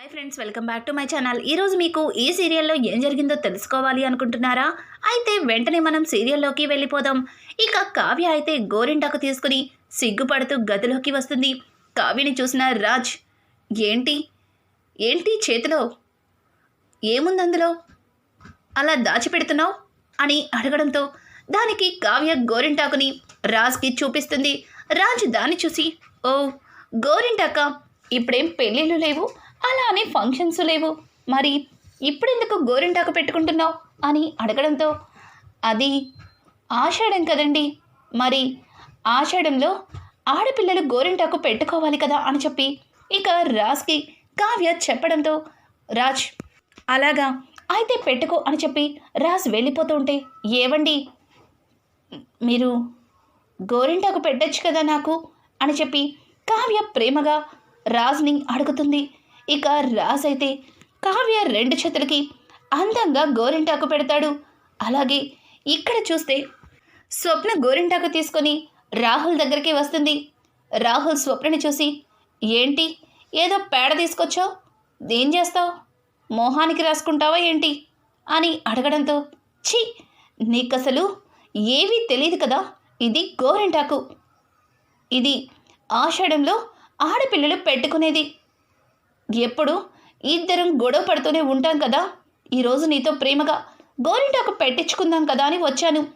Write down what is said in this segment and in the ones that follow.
Hi friends welcome back to my channel. ఈరోజు మీకు ఈ సీరియల్లో ఏం జరిగిందో తెలుసుకోవాలి అనుకుంటున్నారా? అయితే వెంటనే మనం సీరియల్లోకి వెళ్ళిపోదాం. ఇక కావ్య అయితే గోరింటాకు తీసుకుని సిగ్గుపడుతూ గదిలోకి వస్తుంది. కావ్యని చూసిన రాజ్ ఏంటి? ఏంటి చేతిలో? ఏముంది అందులో? అలా దాచిపెడుతున్నావు? అని అడగడంతో దానికి కావ్య గోరింటాకుని రాజ్కి చూపిస్తుంది. రాజ్ దాన్ని చూసి ఓ గోరింటాక ఇప్పుడేం పెళ్ళిళ్ళు లేవు? అలా అని ఫంక్షన్స్ లేవు. మరి ఇప్పుడెందుకు గోరింటాకు పెట్టుకుంటున్నావు? అని అడగడంతో అది ఆషాఢం కదండి. మరి ఆషాఢంలో ఆడపిల్లలు గోరింటాకు పెట్టుకోవాలి కదా అని చెప్పి ఇక రాజ్కి కావ్య చెప్పడంతో రాజ్ అలాగా అయితే పెట్టుకో అని చెప్పి రాజ్ వెళ్ళిపోతూ ఉంటే ఏవండి? మీరు గోరింటాకు పెట్టచ్చు కదా నాకు అని చెప్పి కావ్య ప్రేమగా రాజ్ని అడుగుతుంది. ఇక రాజ్ అయితే కావ్య రెండు చేతులకి అందంగా గోరింటాకు పెడతాడు. అలాగే ఇక్కడ చూస్తే స్వప్న గోరింటాకు తీసుకొని రాహుల్ దగ్గరికి వస్తుంది. రాహుల్ స్వప్నని చూసి ఏంటి? ఏదో పేడ తీసుకొచ్చావు? ఏం చేస్తావు? మోహానికి రాసుకుంటావా ఏంటి? అని అడగడంతో ఛీ! నీకసలు ఏవీ తెలియదు కదా? ఇది గోరింటాకు. ఇది ఆషాఢంలో ఆడపిల్లలు పెట్టుకునేది. ఎప్పుడు? ఇద్దరం గొడవ పడుతూనే ఉంటాం కదా. ఈరోజు నీతో ప్రేమగా గోరింటాకు పెట్టించుకుందాం కదా అని వచ్చాను.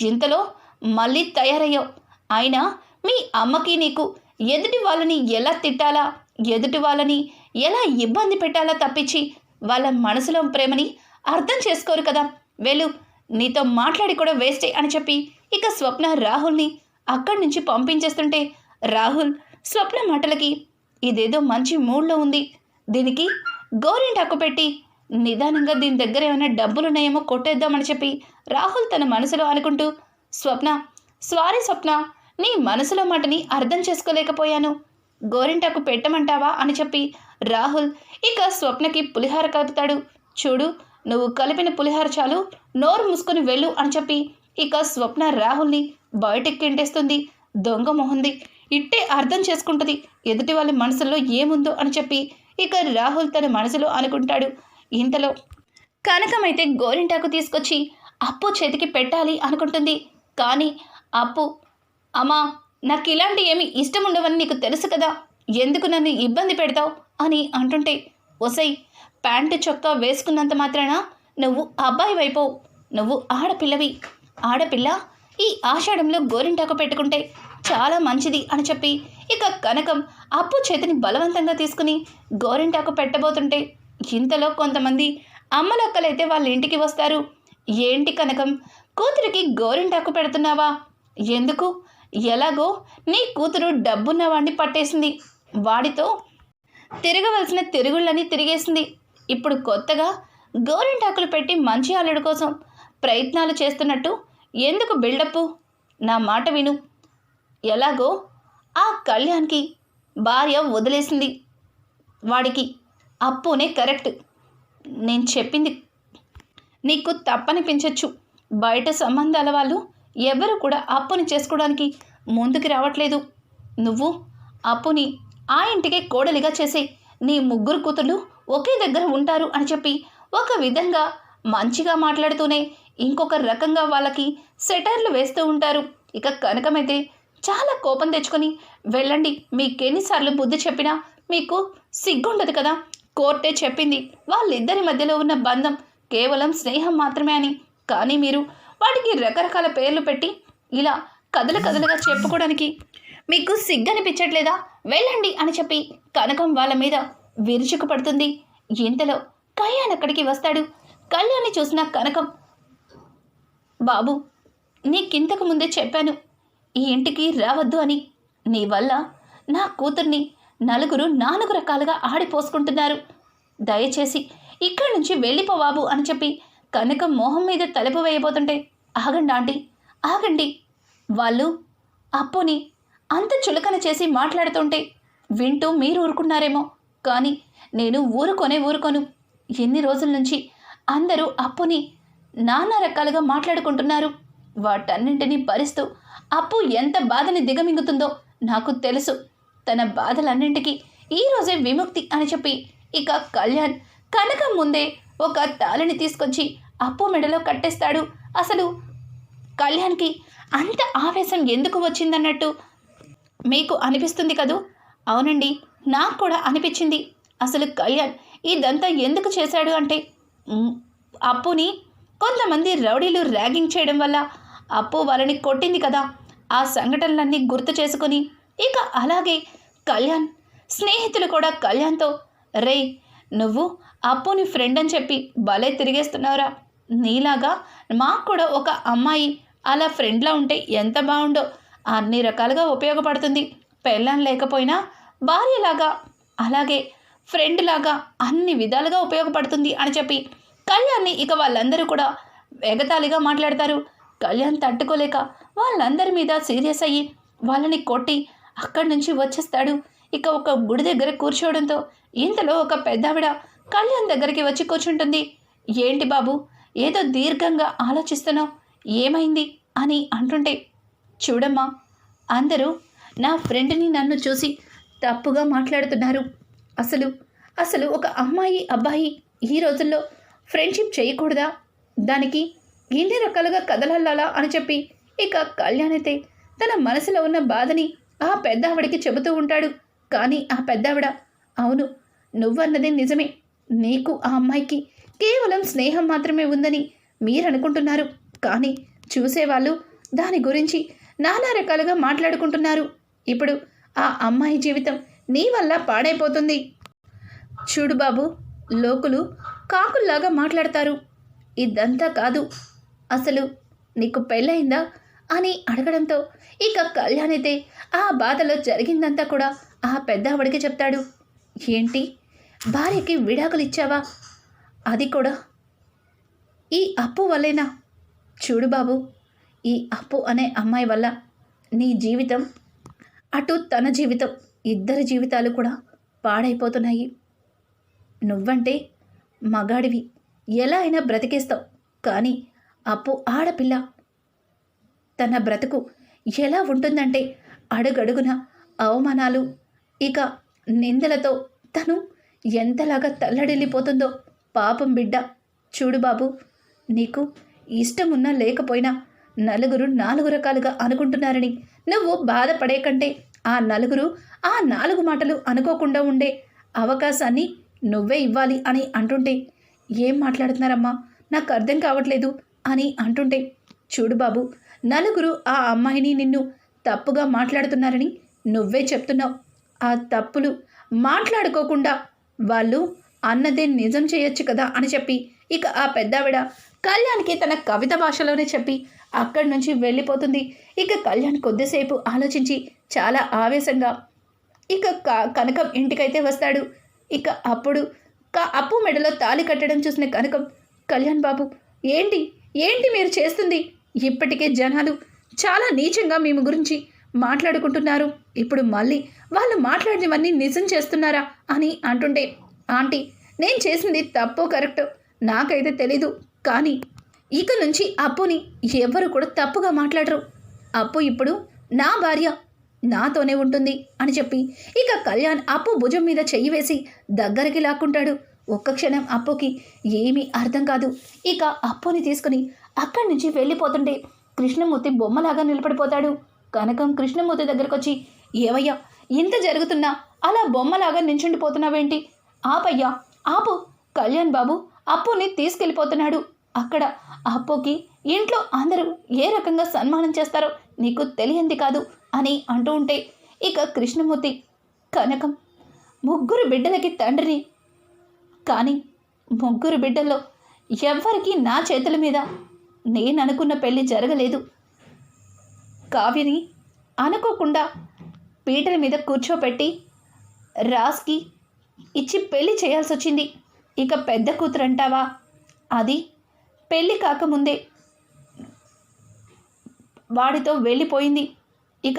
ఇంతలో మళ్ళీ తయారయ్యావు. అయినా మీ అమ్మకి నీకు ఎదుటి వాళ్ళని ఎలా తిట్టాలా ఎదుటి వాళ్ళని ఎలా ఇబ్బంది పెట్టాలా తప్పించి వాళ్ళ మనసులో ప్రేమని అర్థం చేసుకోరు కదా. వెళ్ళు నీతో మాట్లాడి కూడా వేస్టే అని చెప్పి ఇక స్వప్న రాహుల్ని అక్కడి నుంచి పంపించేస్తుంటే రాహుల్ స్వప్న మాటలకి ఇదేదో మంచి మూడ్లో ఉంది. దీనికి గోరింటాకు పెట్టి నిదానంగా దీని దగ్గర ఏమైనా డబ్బులున్నాయేమో కొట్టేద్దామని చెప్పి రాహుల్ తన మనసులో అనుకుంటూ స్వప్న స్వారీ స్వప్న నీ మనసులో మాటని అర్థం చేసుకోలేకపోయాను. గోరింటాకు పెట్టమంటావా అని చెప్పి రాహుల్ ఇక స్వప్నకి పులిహార కలుపుతాడు. చూడు నువ్వు కలిపిన పులిహార చాలు నోరు మూసుకొని వెళ్ళు అని చెప్పి ఇక స్వప్న రాహుల్ని బయటకు కింటేస్తుంది. దొంగ మొహంది. ఇట్టే అర్థం చేసుకుంటుంది. ఎదుటి వాళ్ళ మనసులో ఏముందో అని చెప్పి ఇక రాహుల్ తన మనసులో అనుకుంటాడు. ఇంతలో కనకమైతే గోరింటాకు తీసుకొచ్చి అప్పు చేతికి పెట్టాలి అనుకుంటుంది. కానీ అప్పు అమ్మా నాకు ఇలాంటి ఏమి ఇష్టం ఉండవని నీకు తెలుసు కదా ఎందుకు నన్ను ఇబ్బంది పెడతావు? అని అంటుంటే ఒసై ప్యాంటు చొక్కా వేసుకున్నంత మాత్రాన నువ్వు అబ్బాయి వైపోవు నువ్వు ఆడపిల్లవి. ఆడపిల్ల ఈ ఆషాఢంలో గోరింటాకు పెట్టుకుంటే చాలా మంచిది అని చెప్పి ఇక కనకం అప్పు చేతిని బలవంతంగా తీసుకుని గోరింటాకు పెట్టబోతుంటే ఇంతలో కొంతమంది అమ్మలొక్కలైతే వాళ్ళ ఇంటికి వస్తారు. ఏంటి కనకం కూతురికి గోరింటాకు పెడుతున్నావా? ఎందుకు? ఎలాగో నీ కూతురు డబ్బున్న వాడిని పట్టేసింది. వాడితో తిరగవలసిన తిరుగుళ్ళని తిరిగేసింది. ఇప్పుడు కొత్తగా గోరింటాకులు పెట్టి మంచి అల్లుడు కోసం ప్రయత్నాలు చేస్తున్నట్టు ఎందుకు బిల్డప్ నా మాట విను. ఎలాగో ఆ కళ్యాణ్కి భార్య వదిలేసింది. వాడికి అప్పునే కరెక్ట్. నేను చెప్పింది నీకు తప్పనిపించవచ్చు బయట సంబంధాల వాళ్ళు ఎవరు కూడా అప్పుని చేసుకోవడానికి ముందుకు రావట్లేదు. నువ్వు అప్పుని ఆ ఇంటికే కోడలిగా చేసే నీ ముగ్గురు కూతుళ్ళు ఒకే దగ్గర ఉంటారు అని చెప్పి ఒక విధంగా మంచిగా మాట్లాడుతూనే ఇంకొక రకంగా వాళ్ళకి సెటర్లు వేస్తూ ఉంటారు. ఇక కనకమైతే చాలా కోపం తెచ్చుకొని వెళ్ళండి మీకెన్నిసార్లు బుద్ధి చెప్పినా మీకు సిగ్గుండదు కదా. కోర్టే చెప్పింది వాళ్ళిద్దరి మధ్యలో ఉన్న బంధం కేవలం స్నేహం మాత్రమే అని. కానీ మీరు వాటికి రకరకాల పేర్లు పెట్టి ఇలా కథలు కథలుగా చెప్పుకోవడానికి మీకు సిగ్గనిపించట్లేదా? వెళ్ళండి అని చెప్పి కనకం వాళ్ళ మీద విరుచుకు పడుతుంది. ఇంతలో కళ్యాణ్ అక్కడికి వస్తాడు. కళ్యాణ్ని చూసిన కనకం బాబు నీకింతకు ముందే చెప్పాను. ఈ ఇంటికి రావద్దు అని. నీ వల్ల నా కూతుర్ని నలుగురు నాలుగు రకాలుగా ఆడిపోసుకుంటున్నారు. దయచేసి ఇక్కడి నుంచి వెళ్ళిపో బాబు అని చెప్పి కనుక మొహం మీద తలుపు వేయబోతుంటే ఆగండి ఆంటీ ఆగండి. వాళ్ళు అప్పుని అంత చులకన చేసి మాట్లాడుతుంటే వింటూ మీరు ఊరుకున్నారేమో. కానీ నేను ఊరుకొనే ఊరుకోను. ఎన్ని రోజుల నుంచి అందరూ అప్పుని నానా రకాలుగా మాట్లాడుకుంటున్నారు. వాటన్నింటినీ భరిస్తూ అప్పు ఎంత బాధని దిగమింగుతుందో నాకు తెలుసు. తన బాధలన్నింటికీ ఈరోజే విముక్తి అని చెప్పి ఇక కళ్యాణ్ కనకం ముందే ఒక తాళిని తీసుకొచ్చి అప్పు మెడలో కట్టేస్తాడు. అసలు కళ్యాణ్కి అంత ఆవేశం ఎందుకు వచ్చిందన్నట్టు మీకు అనిపిస్తుంది కదూ? అవునండి నాకు కూడా అనిపించింది. అసలు కళ్యాణ్ ఇదంతా ఎందుకు చేశాడు అంటే అప్పుని కొంతమంది రౌడీలు ర్యాగింగ్ చేయడం వల్ల అప్పు వాళ్ళని కొట్టింది కదా. ఆ సంఘటనలన్నీ గుర్తు చేసుకుని ఇక అలాగే కళ్యాణ్ స్నేహితులు కూడా కళ్యాణ్తో రే నువ్వు అప్పుని ఫ్రెండ్ అని చెప్పి భలే తిరిగేస్తున్నావురా. నీలాగా మాకు కూడా ఒక అమ్మాయి అలా ఫ్రెండ్లా ఉంటే ఎంత బాగుండో. అన్ని రకాలుగా ఉపయోగపడుతుంది. పెళ్ళం లేకపోయినా భార్యలాగా అలాగే ఫ్రెండ్ లాగా అన్ని విధాలుగా ఉపయోగపడుతుంది అని చెప్పి కళ్యాణ్ని ఇక వాళ్ళందరూ కూడా ఎగతాళిగా మాట్లాడతారు. కళ్యాణ్ తట్టుకోలేక వాళ్ళందరి మీద సీరియస్ అయ్యి వాళ్ళని కొట్టి అక్కడి నుంచి వచ్చేస్తాడు. ఇక ఒక గుడి దగ్గర కూర్చోవడంతో ఇంతలో ఒక పెద్దావిడ కళ్యాణ్ దగ్గరికి వచ్చి కూర్చుంటుంది. ఏంటి బాబు ఏదో దీర్ఘంగా ఆలోచిస్తున్నావు? ఏమైంది? అని అంటుంటే చూడమ్మా అందరూ నా ఫ్రెండ్ని నన్ను చూసి తప్పుగా మాట్లాడుతున్నారు. అసలు అసలు ఒక అమ్మాయి అబ్బాయి ఈ రోజుల్లో ఫ్రెండ్షిప్ చేయకూడదా? దానికి ఇన్ని రకాలుగా కదలల్లాలా అని చెప్పి ఇక కళ్యాణ్ అయితే తన మనసులో ఉన్న బాధని ఆ పెద్దావిడికి చెబుతూ ఉంటాడు. కానీ ఆ పెద్దావిడ అవును నువ్వన్నది నిజమే. నీకు ఆ అమ్మాయికి కేవలం స్నేహం మాత్రమే ఉందని మీరు అనుకుంటున్నారు కానీ చూసేవాళ్ళు దాని గురించి నానా రకాలుగా మాట్లాడుకుంటున్నారు. ఇప్పుడు ఆ అమ్మాయి జీవితం నీ వల్ల పాడైపోతుంది. చూడు బాబు లోకులు కాకుల్లాగా మాట్లాడతారు. ఇదంతా కాదు. అసలు నీకు పెళ్ళయిందా? అని అడగడంతో ఇక కళ్యాణ్ అయితే ఆ బాధలో జరిగిందంతా కూడా ఆ పెద్దావిడికి చెప్తాడు. ఏంటి? భార్యకి విడాకులు ఇచ్చావా? అది కూడా. ఈ అప్పు వల్లేనా? చూడు బాబు ఈ అప్పు అనే అమ్మాయి వల్ల నీ జీవితం అటు తన జీవితం ఇద్దరి జీవితాలు కూడా పాడైపోతున్నాయి. నువ్వంటే మగాడివి. ఎలా అయినా బ్రతికేస్తావు. కానీ అప్పు ఆడపిల్ల. తన బ్రతుకు ఎలా ఉంటుందంటే అడుగడుగున అవమానాలు. ఇక నిందలతో తను ఎంతలాగా తల్లడిల్లిపోతుందో పాపం బిడ్డ. చూడు బాబు నీకు ఇష్టమున్నా లేకపోయినా నలుగురు నాలుగు రకాలుగా అనుకుంటున్నారని నువ్వు బాధపడే కంటే ఆ నలుగురు ఆ నాలుగు మాటలు అనుకోకుండా ఉండే అవకాశాన్ని నువ్వే ఇవ్వాలి అని అంటుంటే ఏం మాట్లాడుతున్నారమ్మా? నాకు అర్థం కావట్లేదు. అని అంటుంటే చూడు బాబు నలుగురు ఆ అమ్మాయిని నిన్ను తప్పుగా మాట్లాడుతున్నారని నువ్వే చెప్తున్నావు. ఆ తప్పులు మాట్లాడుకోకుండా వాళ్ళు అన్నదే నిజం చేయొచ్చు కదా అని చెప్పి ఇక ఆ పెద్దావిడ కళ్యాణ్కి తన కవిత భాషలోనే చెప్పి అక్కడి నుంచి వెళ్ళిపోతుంది. ఇక కళ్యాణ్ కొద్దిసేపు ఆలోచించి చాలా ఆవేశంగా ఇక క- కనకం ఇంటికైతే వస్తాడు. ఇక అప్పుడు క అప్పు మెడలో తాళి కట్టడం చూసిన కనకం కళ్యాణ్ బాబు ఏంటి ఏంటి మీరు చేస్తుంది? ఇప్పటికే జనాలు చాలా నీచంగా మేము గురించి మాట్లాడుకుంటున్నారు. ఇప్పుడు మళ్ళీ వాళ్ళు మాట్లాడినవన్నీ నిజం చేస్తున్నారా అని అంటుంటే ఆంటీ నేను చేసింది తప్పు కరెక్ట్ నాకైతే తెలీదు. కానీ ఇక నుంచి అప్పుని ఎవరు కూడా తప్పుగా మాట్లాడరు. అప్పు ఇప్పుడు నా భార్య నాతోనే ఉంటుంది అని చెప్పి ఇక కళ్యాణ్ అప్పు భుజం మీద చెయ్యి వేసి దగ్గరికి లాక్కుంటాడు. ఒక్క క్షణం అప్పుకి ఏమీ అర్థం కాదు. ఇక అప్పుని తీసుకుని అక్కడి నుంచి వెళ్ళిపోతుంటే కృష్ణమూర్తి బొమ్మలాగా నిలబడిపోతాడు. కనకం కృష్ణమూర్తి దగ్గరకు వచ్చి ఏవయ్యా ఇంత జరుగుతున్నా అలా బొమ్మలాగా నించుండిపోతున్నావేంటి? ఆపయ్యా ఆపు. కళ్యాణ్ బాబు అప్పుని తీసుకెళ్ళిపోతున్నాడు. అక్కడ అప్పుకి ఇంట్లో అందరూ ఏ రకంగా సన్మానం చేస్తారో నీకు తెలియంది కాదు అని అంటూ ఉంటే ఇక కృష్ణమూర్తి కనకం ముగ్గురు బిడ్డలకి తండ్రిని కానీ ముగ్గురు బిడ్డల్లో ఎవ్వరికీ నా చేతుల మీద నేను అనుకున్న పెళ్ళి జరగలేదు. కావ్యని అనుకోకుండా పీటల మీద కూర్చోపెట్టి రాస్కి ఇచ్చి పెళ్ళి చేయాల్సి వచ్చింది ఇక పెద్ద కూతురు అంటావా అది పెళ్ళి కాకముందే వాడితో వెళ్ళిపోయింది. ఇక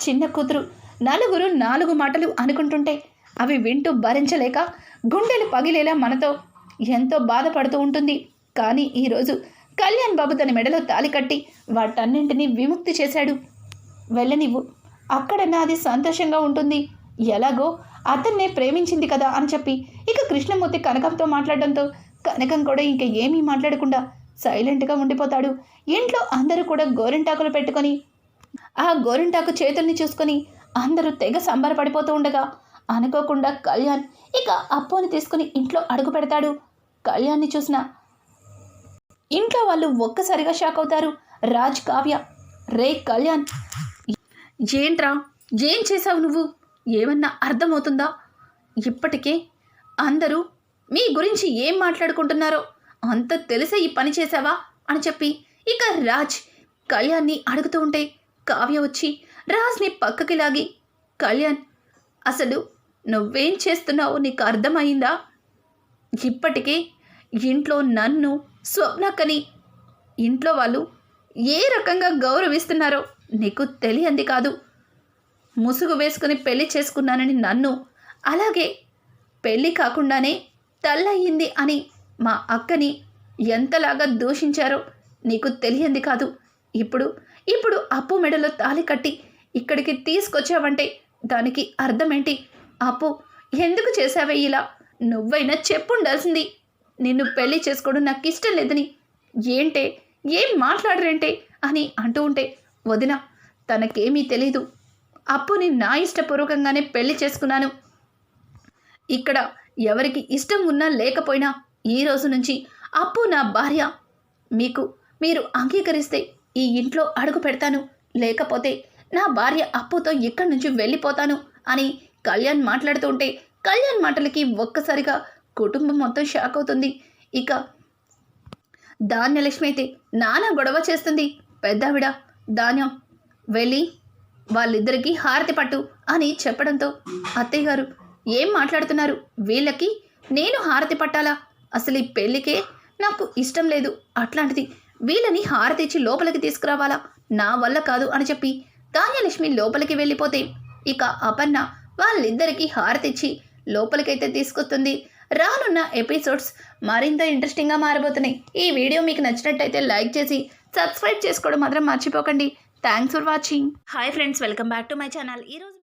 చిన్న కూతురు నలుగురు నాలుగు మాటలు అనుకుంటుంటే అవి వింటూ భరించలేక గుండెలు పగిలేలా మనతో ఎంతో బాధపడుతూ ఉంటుంది. కానీ ఈరోజు కళ్యాణ్ బాబు తన మెడలో తాలి కట్టి వాటన్నింటినీ విముక్తి చేశాడు. వెళ్ళనివ్వు. అక్కడ నాది సంతోషంగా ఉంటుంది. ఎలాగో అతన్నే ప్రేమించింది కదా అని చెప్పి ఇక కృష్ణమూర్తి కనకంతో మాట్లాడడంతో కనకం కూడా ఇంకా ఏమీ మాట్లాడకుండా సైలెంట్గా ఉండిపోతాడు. ఇంట్లో అందరూ కూడా గోరింటాకులు పెట్టుకొని ఆ గోరింటాకు చేతుల్ని చూసుకొని అందరూ తెగ సంబరపడిపోతూ ఉండగా అనుకోకుండా కళ్యాణ్ ఇక అప్పుని తీసుకుని ఇంట్లో అడుగు పెడతాడు. కళ్యాణ్ని చూసిన ఇంట్లో వాళ్ళు ఒక్కసారిగా షాక్ అవుతారు. రాజ్ కావ్య రే కళ్యాణ్. ఏంట్రా? ఏం చేసావు నువ్వు? ఏమన్నా అర్థమవుతుందా? ఇప్పటికే అందరూ మీ గురించి ఏం మాట్లాడుకుంటున్నారో అంత తెలిసే ఈ పని చేసావా అని చెప్పి ఇక రాజ్ కళ్యాణ్ని అడుగుతూ ఉంటే కావ్య వచ్చి రాజ్ని పక్కకి లాగి కళ్యాణ్ అసలు నువ్వేం చేస్తున్నావో? నీకు అర్థమైందా? ఇప్పటికే ఇంట్లో నన్ను స్వప్నక్కని ఇంట్లో వాళ్ళు ఏ రకంగా గౌరవిస్తున్నారో నీకు తెలియంది కాదు. ముసుగు వేసుకుని పెళ్ళి చేసుకున్నానని నన్ను అలాగే పెళ్ళి కాకుండానే తల్లయింది అని మా అక్కని ఎంతలాగా దూషించారో నీకు తెలియంది కాదు. ఇప్పుడు ఇప్పుడు అప్పు మెడలో తాళి కట్టి ఇక్కడికి తీసుకొచ్చావంటే దానికి అర్థమేంటి? అప్పు ఎందుకు చేసావే ఇలా? నువ్వైనా చెప్పుండాల్సింది. నిన్ను పెళ్ళి చేసుకోవడం నాకు ఇష్టం లేదని. ఏంటే? ఏం మాట్లాడరేంటే? అని అంటూ ఉంటే వదిన తనకేమీ తెలీదు. అప్పుని నా ఇష్టపూర్వకంగానే పెళ్ళి చేసుకున్నాను. ఇక్కడ ఎవరికి ఇష్టం ఉన్నా లేకపోయినా ఈ రోజు నుంచి అప్పు నా భార్య. మీకు మీరు అంగీకరిస్తే ఈ ఇంట్లో అడుగు పెడతాను. లేకపోతే నా భార్య అప్పుతో ఇక్కడి నుంచి వెళ్ళిపోతాను అని కళ్యాణ్ మాట్లాడుతూ ఉంటే కళ్యాణ్ మాటలకి ఒక్కసారిగా కుటుంబం మొత్తం షాక్ అవుతుంది. ఇక ధాన్యలక్ష్మి అయితే నానా గొడవ చేస్తుంది. పెద్దావిడ ధాన్యం వెళ్ళి వాళ్ళిద్దరికీ హారతి పట్టు అని చెప్పడంతో అత్తయ్య గారు ఏం మాట్లాడుతున్నారు? వీళ్ళకి నేను హారతి పట్టాలా? అసలు ఈ పెళ్ళికే నాకు ఇష్టం లేదు. అట్లాంటిది వీళ్ళని హారతి ఇచ్చి లోపలికి తీసుకురావాలా? నా వల్ల కాదు అని చెప్పి ధాన్యలక్ష్మి లోపలికి వెళ్ళిపోతే ఇక అపర్ణ వాళ్ళిద్దరికీ హారతిచ్చి లోపలికైతే తీసుకొస్తుంది. రానున్న ఎపిసోడ్స్ మరింత ఇంట్రెస్టింగ్గా మారబోతున్నాయి. ఈ వీడియో మీకు నచ్చినట్టయితే లైక్ చేసి సబ్స్క్రైబ్ చేసుకోవడం మాత్రం మర్చిపోకండి. Thanks for watching. Hi friends welcome back to my channel. ఈరోజు